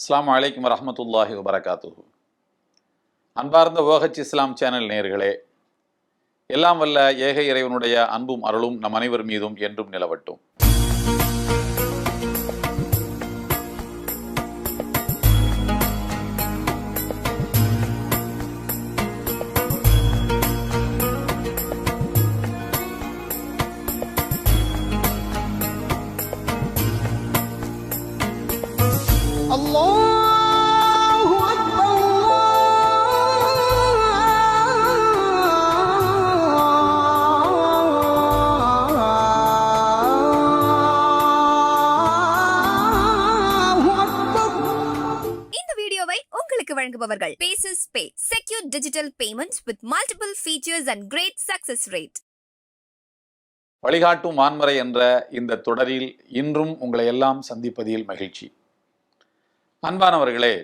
அஸ்லாம் அலைக்கும் வரமத்துல்லாஹி வபரகாத்துஹு. அன்பார்ந்த ஓஹச் இஸ்லாம் சேனல் நேர்களே எல்லாம் வல்ல ஏக இறைவனுடைய அன்பும் அருளும் நம் அனைவர் மீதும் என்றும் நிலவட்டும். Pay secure digital payments with multiple features and great success rate வழிகாட்டும் வான்முறை என்ற இந்த தொடரில் இன்றும் உங்களை எல்லாம் சந்திப்பதில் மகிழ்ச்சி. அன்பானவர்களே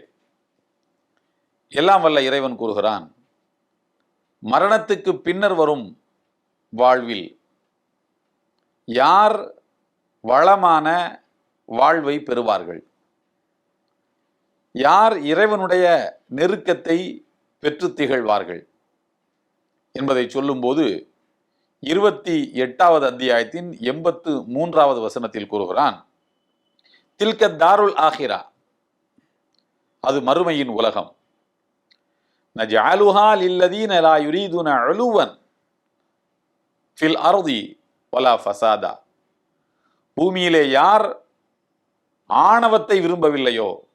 எல்லாம் வல்ல இறைவன் கூறுகிறான் மரணத்துக்கு பின்னர் வரும் வாழ்வில் யார் வளமான வாழ்வை பெறுவார்கள்? யார் இறைவனுடைய நெருக்கத்தை பெற்று திகழ்வார்கள் என்பதை சொல்லும்போது இருபத்தி எட்டாவது அத்தியாயத்தின் எண்பத்து மூன்றாவது வசனத்தில் கூறுகிறான் தில்க தாருல் ஆஹிரா அது மறுமையின் உலகம். நஜாலுஹால் இல்லதீன லா யுரீதுன அழுவன் ஃபில் அருதி வலா ஃபசாதா பூமியிலே யார் ஆணவத்தை விரும்பவில்லையோ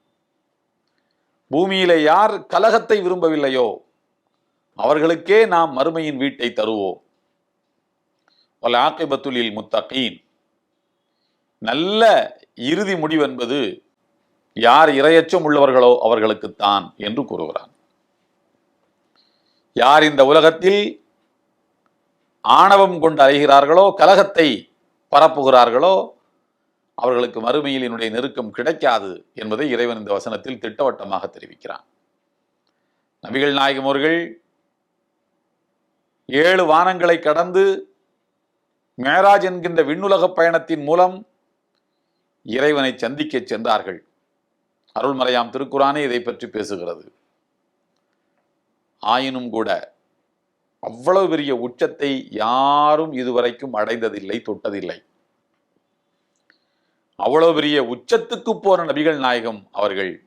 பூமியிலே யார் கலகத்தை விரும்பவில்லையோ அவர்களுக்கே நாம் மறுமையின் வீட்டை தருவோம். வல் ஆக்கிபத்துலில் முத்தகீன். நல்ல இறுதி முடிவென்பது யார் இரையச்சம் உள்ளவர்களோ அவர்களுக்குத்தான் என்று கூறுகிறான். யார் இந்த உலகத்தில் ஆணவம் கொண்டு அலைகிறார்களோ கலகத்தை பரப்புகிறார்களோ அவர்களுக்கு மறுமையில் என்னுடைய நெருக்கம் கிடைக்காது என்பதை இறைவன் இந்த வசனத்தில் திட்டவட்டமாக தெரிவிக்கிறான். நபிகள் நாயகம் அவர்கள் ஏழு வானங்களை கடந்து மேராஜ் என்கின்ற விண்ணுலக பயணத்தின் மூலம் இறைவனை சந்திக்க சென்றார்கள். அருள்மறையாம் திருக்குறானே இதை பற்றி பேசுகிறது. ஆயினும் கூட அவ்வளவு பெரிய உச்சத்தை யாரும் இதுவரைக்கும் அடைந்ததில்லை தொட்டதில்லை. அவ்வளவு பெரிய உச்சத்துக்கு போன நபிகள் நாயகம் அவர்கள்.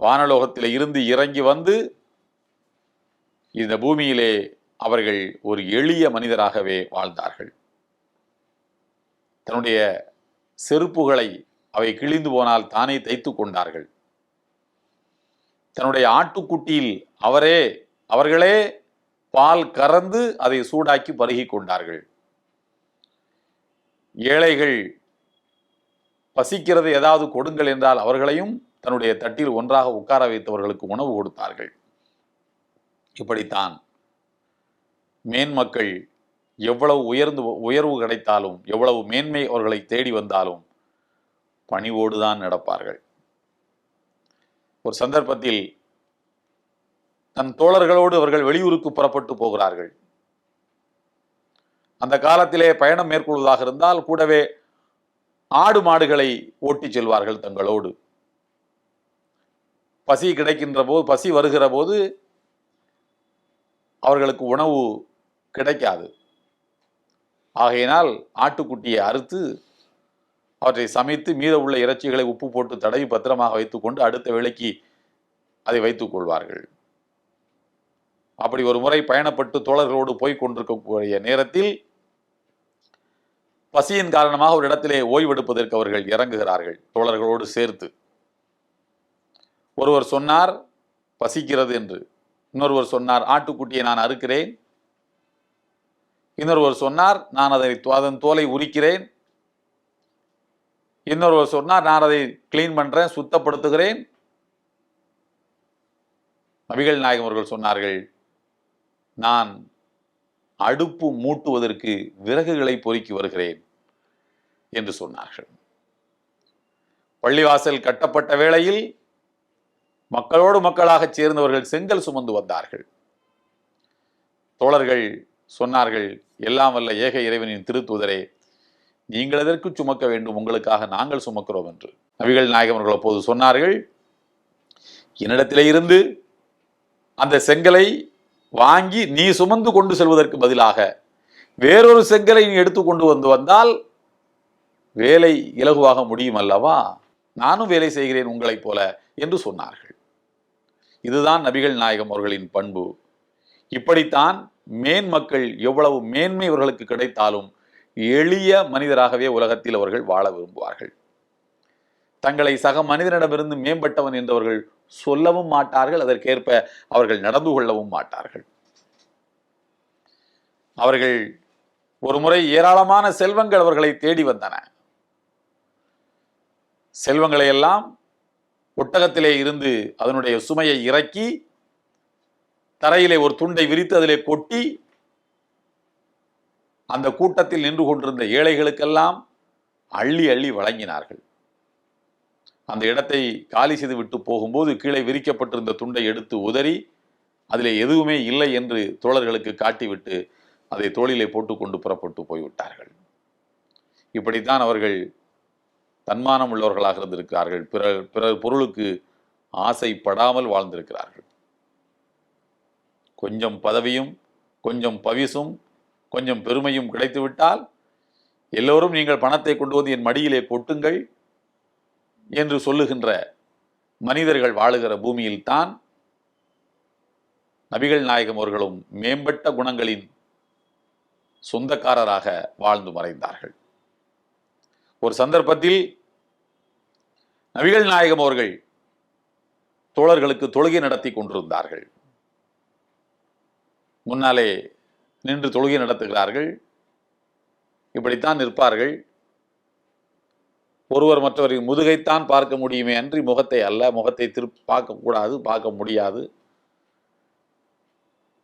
வானலோகத்தில் இருந்து இறங்கி வந்து இந்த பூமியிலே அவர்கள் ஒரு எளிய மனிதராகவே வாழ்ந்தார்கள். தன்னுடைய செருப்புகளை அவை கிழிந்து போனால் தானே தைத்து கொண்டார்கள். தன்னுடைய ஆட்டுக்குட்டியில் அவரே அவர்களே பால் கறந்து அதை சூடாக்கி பருகி கொண்டார்கள். ஏழைகள் பசிக்கிறது ஏதாவது கொடுங்கள் என்றால் அவர்களையும் தன்னுடைய தட்டில் ஒன்றாக உட்கார வைத்தவர்களுக்கு உணவு கொடுத்தார்கள். இப்படித்தான் மேன்மக்கள் எவ்வளவு உயர்ந்து உயர்வு கிடைத்தாலும் எவ்வளவு மேன்மை அவர்களை தேடி வந்தாலும் பணிவோடு தான் நடப்பார்கள். ஒரு சந்தர்ப்பத்தில் தன் தோழர்களோடு அவர்கள் வெளியூருக்கு புறப்பட்டு போகிறார்கள். அந்த காலத்திலே பயணம் மேற்கொள்வதாக இருந்தால் கூடவே ஆடு மாடுகளை ஓட்டிச் செல்வார்கள் தங்களோடு. பசி கிடைக்கின்ற போது பசி வருகிற போது அவர்களுக்கு உணவு கிடைக்காது. ஆகையினால் ஆட்டுக்குட்டியை அறுத்து அவற்றை சமைத்து மீத உள்ள இறைச்சிகளை உப்பு போட்டு தடவி பத்திரமாக வைத்துக்கொண்டு அடுத்த வேலைக்கு அதை வைத்துக் கொள்வார்கள். அப்படி ஒரு முறை பயணப்பட்டு தோழர்களோடு போய் கொண்டிருக்கக்கூடிய நேரத்தில் பசியின் காரணமாக ஒரு இடத்திலே ஓய்வெடுப்பதற்கு அவர்கள் இறங்குகிறார்கள். தோழர்களோடு சேர்த்து. ஒருவர் சொன்னார் பசிக்கிறது என்று. இன்னொருவர் சொன்னார் ஆட்டுக்குட்டியை நான் அறுக்கிறேன். இன்னொருவர் சொன்னார் நான் அதை அதன் தோலை உரிக்கிறேன். இன்னொருவர் சொன்னார் நான் அதை கிளீன் பண்றேன் சுத்தப்படுத்துகிறேன். நபிகள் நாயகம் அவர்கள் சொன்னார்கள் நான் அடுப்பு மூட்டுவதற்கு விறகுகளை பொறுக்கி வருகிறேன் என்று சொன்னார்கள். பள்ளிவாசல் கட்டப்பட்ட வேளையில் மக்களோடு மக்களாக சேர்ந்தவர்கள் செங்கல் சுமந்து வந்தார்கள். தோழர்கள் சொன்னார்கள் எல்லாம் வல்ல ஏக இறைவனின் திருத்துதரே நீங்கள் எதற்கு சுமக்க வேண்டும்? உங்களுக்காக நாங்கள் சுமக்கிறோம் என்று. நபிகள் நாயகம் அவர்கள் அப்போது சொன்னார்கள் என்னிடத்திலே இருந்து அந்த செங்கலை வாங்கி நீ சுமந்து கொண்டு செல்வதற்கு பதிலாக வேறொரு செங்கலை நீ எடுத்து கொண்டு வந்து வந்தால் வேலை இலகுவாக முடியும் அல்லவா? நானும் வேலை செய்கிறேன் உங்களைப் போல என்று சொன்னார்கள். இதுதான் நபிகள் நாயகம் அவர்களின் பண்பு. இப்படித்தான் மேன் மக்கள் எவ்வளவு மேன்மை இவர்களுக்கு கிடைத்தாலும் எளிய மனிதராகவே உலகத்தில் அவர்கள் வாழ விரும்புவார்கள். தங்களை சக மனிதனிடமிருந்து மேம்பட்டவன் என்றவர்கள் சொல்லவும் மாட்டார்கள் அதற்கேற்ப அவர்கள் நடந்து கொள்ளவும் மாட்டார்கள். அவர்கள் ஒரு முறை ஏராளமான செல்வங்கள் அவர்களை தேடி வந்தன. செல்வங்களை எல்லாம் ஒட்டகத்திலே இருந்து அதனுடைய சுமையை இறக்கி தரையிலே ஒரு துண்டை விரித்து அதிலே கொட்டி அந்த கூட்டத்தில் நின்று கொண்டிருந்த ஏழைகளுக்கெல்லாம் அள்ளி அள்ளி வழங்கினார்கள். அந்த இடத்தை காலி செய்து விட்டு போகும்போது கீழே விரிக்கப்பட்டிருந்த துண்டை எடுத்து உதறி அதிலே எதுவுமே இல்லை என்று தோழர்களுக்கு காட்டிவிட்டு அதை தோளிலே போட்டுக்கொண்டு புறப்பட்டு போய்விட்டார்கள். இப்படித்தான் அவர்கள் தன்மானம் உள்ளவர்களாக இருந்திருக்கிறார்கள். பிறர் பிறர் பொருளுக்கு ஆசைப்படாமல் வாழ்ந்திருக்கிறார்கள். கொஞ்சம் பதவியும் கொஞ்சம் பவிசும் கொஞ்சம் பெருமையும் கிடைத்துவிட்டால் எல்லோரும் நீங்கள் பணத்தை கொண்டு வந்து என் மடியிலே கொட்டுங்கள். என்று சொல்லுகின்ற மனிதர்கள் வாழுகிற பூமியில்தான் நபிகள் நாயகம் அவர்களும் மேம்பட்ட குணங்களின் சொந்தக்காரராக வாழ்ந்து மறைந்தார்கள். ஒரு சந்தர்ப்பத்தில் நபிகள் நாயகம் அவர்கள் தோழர்களுக்கு தொழுகை நடத்தி கொண்டிருந்தார்கள். முன்னாலே நின்று தொழுகை நடத்துகிறார்கள். இப்படித்தான் நிற்பார்கள். ஒருவர் மற்றவரின் முதுகைத்தான் பார்க்க முடியுமே அன்றி முகத்தை அல்ல முகத்தை திருப்பி பார்க்கக்கூடாது பார்க்க முடியாது.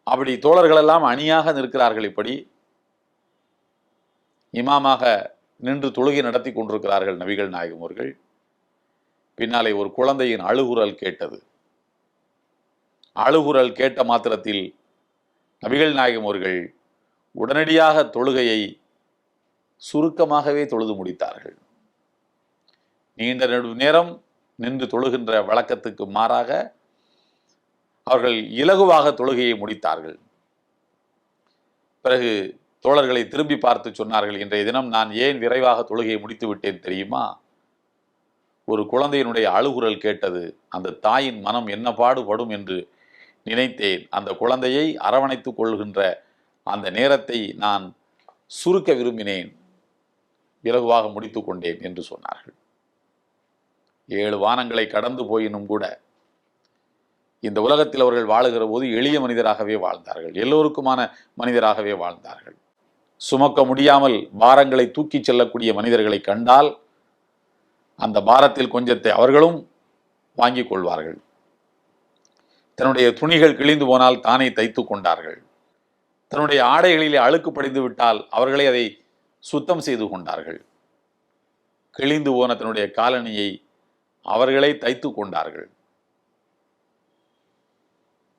அப்படி தோழர்கள் எல்லாம் அணியாக நிற்கிறார்கள் இப்படி. இமாமாக நின்று தொழுகை நடத்தி கொண்டிருக்கிறார்கள் நபிகள் நாயகம் அவர்கள். பின்னாலே ஒரு குழந்தையின் அழுகுரல் கேட்டது. அழுகுரல் கேட்ட மாத்திரத்தில் நபிகள் நாயகம் அவர்கள் உடனடியாக தொழுகையை சுருக்கமாகவே தொழுது முடித்தார்கள். நீண்ட நெடு நேரம் நின்று தொழுகின்ற வழக்கத்துக்கு மாறாக அவர்கள் இலகுவாக தொழுகையை முடித்தார்கள். பிறகு தோழர்களை திரும்பி பார்த்து சொன்னார்கள் இன்றைய தினம் நான் ஏன் விரைவாக தொழுகையை முடித்து விட்டேன் தெரியுமா? ஒரு குழந்தையினுடைய அழுகுரல் கேட்டது அந்த தாயின் மனம் என்ன பாடுபடும் என்று நினைத்தேன். அந்த குழந்தையை அரவணைத்துக் கொள்கின்ற அந்த நேரத்தை நான் சுருக்க விரும்பினேன். இலகுவாக முடித்து கொண்டேன் என்று சொன்னார்கள். ஏழு வானங்களை கடந்து போயினும் கூட இந்த உலகத்தில் அவர்கள் வாழுகிற போது எளிய மனிதராகவே வாழ்ந்தார்கள். எல்லோருக்குமான மனிதராகவே வாழ்ந்தார்கள். சுமக்க முடியாமல் பாரங்களை தூக்கிச் செல்லக்கூடிய மனிதர்களை கண்டால் அந்த பாரத்தில் கொஞ்சத்தை அவர்களும் வாங்கிக் கொள்வார்கள். தன்னுடைய துணிகள் கிழிந்து போனால் தானே தைத்து கொண்டார்கள். தன்னுடைய ஆடைகளிலே அழுக்கு படிந்து விட்டால் அவர்களே அதை சுத்தம் செய்து கொண்டார்கள். கிழிந்து போன தன்னுடைய காலணியை அவர்களை தைத்து கொண்டார்கள்.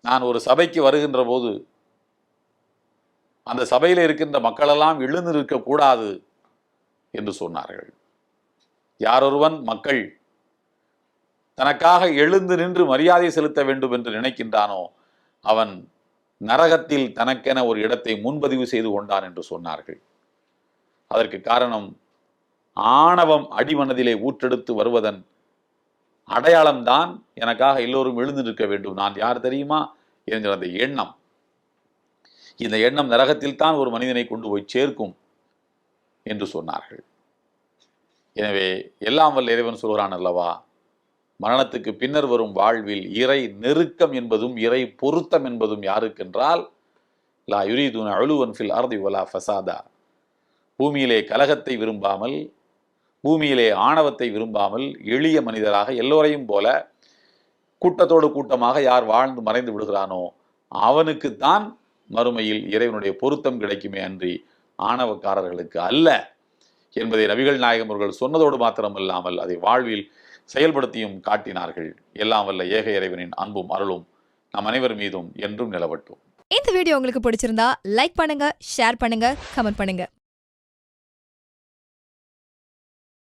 நான் ஒரு சபைக்கு வருகின்ற போது அந்த சபையில் இருக்கின்ற மக்களெல்லாம் எழுந்து நிற்கக்கூடாது என்று சொன்னார்கள். யாரொருவன் மக்கள் தனக்காக எழுந்து நின்று மரியாதை செலுத்த வேண்டும் என்று நினைக்கின்றானோ அவன் நரகத்தில் தனக்கென ஒரு இடத்தை முன்பதிவு செய்து கொண்டான் என்று சொன்னார்கள். அதற்கு காரணம் ஆணவம் அடிமனதிலே ஊற்றெடுத்து வருவதன் அடையாளம்தான் எனக்காக எல்லோரும் எழுந்து நிற்க வேண்டும். நான் யார் தெரியுமா? என்கிற அந்த எண்ணம். இந்த எண்ணம் நரகத்தில் தான் ஒரு மனிதனை கொண்டு போய் சேர்க்கும் என்று சொன்னார்கள். எனவே எல்லாம் வல்ல இறைவன் சொல்கிறான் அல்லவா? மரணத்துக்கு பின்னர் வரும் வாழ்வில் இறை நெருக்கம் என்பதும் இறை பொருத்தம் என்பதும் யாருக்கென்றால் லா யுரீதுன அழுவன் ஃபில் அர்தி ஒலா ஃபசாதா. பூமியிலே கலகத்தை விரும்பாமல் பூமியிலே ஆணவத்தை விரும்பாமல் எளிய மனிதராக எல்லோரையும் போல கூட்டத்தோடு கூட்டமாக யார் வாழ்ந்து மறைந்து விடுகிறானோ அவனுக்குத்தான் மறுமையில் இறைவனுடைய பொருத்தம் கிடைக்குமே அன்றி ஆணவக்காரர்களுக்கு அல்ல என்பதை நபிகள் நாயகம் அவர்கள் சொன்னதோடு மாத்திரமல்லாமல் அதை வாழ்வில் செயல்படுத்தியும் காட்டினார்கள். எல்லாம் வல்ல ஏக இறைவனின் அன்பும் அருளும் நம் அனைவர் மீதும் என்றும் நிலவட்டும். இந்த வீடியோ உங்களுக்கு பிடிச்சிருந்தா லைக் பண்ணுங்க ஷேர் பண்ணுங்க கமெண்ட் பண்ணுங்க.